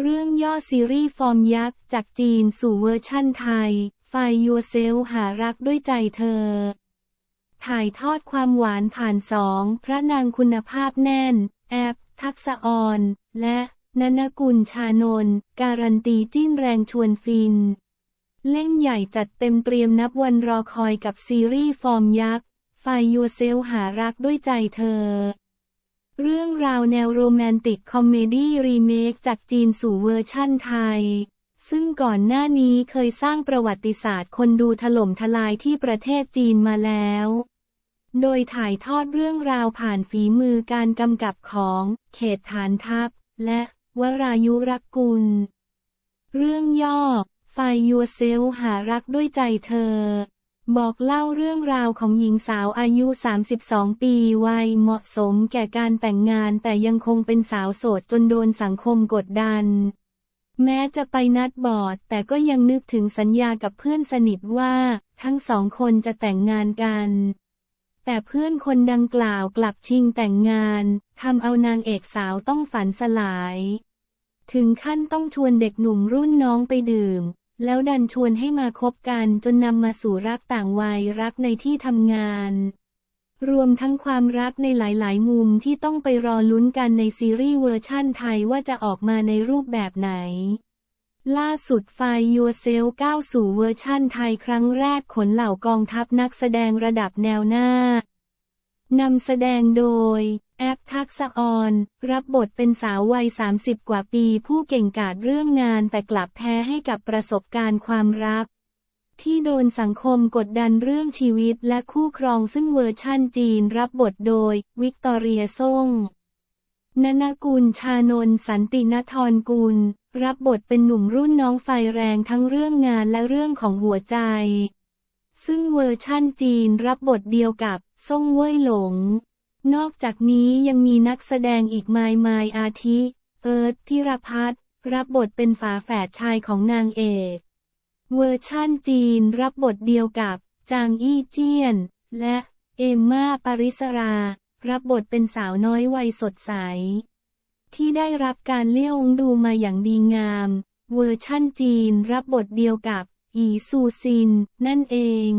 เรื่องย่อซีรีส์ฟอร์มยักษ์ จากจีนสู่เวอร์ชั่นไทย ไฟยูเซลหารักด้วยใจเธอ ถ่ายทอดความหวานผ่านสอง พระนางคุณภาพแน่น แอป ทักษออนและนนกุลชานนท์การันตีจิ้นแรงชวนฟิน เล่นใหญ่จัดเต็มเตรียมนับวันรอคอยกับซีรีส์ฟอร์มยักษ์ ไฟยูเซลหารักด้วยใจเธอ เรื่องราวแนวโรแมนติกคอมเมดี้รีเมคจากจีนสู่เวอร์ชั่นไทย ซึ่งก่อนหน้านี้เคยสร้างประวัติศาสตร์คนดูถล่มทลายที่ประเทศจีนมาแล้ว โดยถ่ายทอดเรื่องราวผ่านฝีมือการกำกับของ เขตฐานทัพ และวรายุรักกุล เรื่องย่อ ไฟยัวเซลหารักด้วยใจเธอ บอกเล่าเรื่องราวของหญิงสาวอายุ 32 ปี วัยเหมาะสมแก่การแต่งงานแต่ยังคงเป็นสาวโสดจนโดนสังคมกดดัน แม้จะไปนัดบอดแต่ก็ยังนึกถึงสัญญากับเพื่อนสนิทว่า ทั้งสองคนจะแต่งงานกัน แต่เพื่อนคนดังกล่าวกลับชิงแต่งงานทำเอานางเอกสาวต้องฝันสลาย ถึงขั้นต้องชวนเด็กหนุ่มรุ่นน้องไปดื่ม แล้วดันชวนให้มาคบกันจนนำมาสู่รักต่างวัยรักในที่ทำงาน รวมทั้งความรักในหลายๆ มุมที่ต้องไปรอลุ้นกันในซีรีส์เวอร์ชั่นไทยว่าจะออกมาในรูปแบบไหน ล่าสุดไฟยัวเซลก้าวสู่เวอร์ชั่นไทยครั้งแรกขนเหล่ากองทัพนักแสดงระดับแนวหน้านำแสดงโดย แอปทักษะออน รับบทเป็นสาววัย 30 กว่าปี ผู้เก่งกาจเรื่องงานแต่กลับแพ้ให้กับประสบการณ์ความรัก ที่โดนสังคมกดดันเรื่องชีวิตและคู่ครองซึ่งเวอร์ชั่นจีนรับบทโดย วิกตอเรียซ่งนนกุลชานนสันตินทรกุล รับบทเป็นหนุ่มรุ่นน้องไฟแรงทั้งเรื่องงานและเรื่องของหัวใจ ซึ่งเวอร์ชั่นจีนรับบทเดียวกับซ่งเว่ยหลง นอกจากนี้ยังมีนักแสดงอีกมายมายอาทิ เอิร์ธธิรพัฒน์รับบทเป็นฝาแฝดชายของนางเอกเวอร์ชั่นจีนรับบทเดียวกับจางอี้เจี้ยน และเอมมาปาริสรา รับบทเป็นสาวน้อยวัยสดใส ที่ได้รับการเลี้ยงดูมาอย่างดีงาม เวอร์ชั่นจีนรับบทเดียวกับอีซูซิน นั่นเอง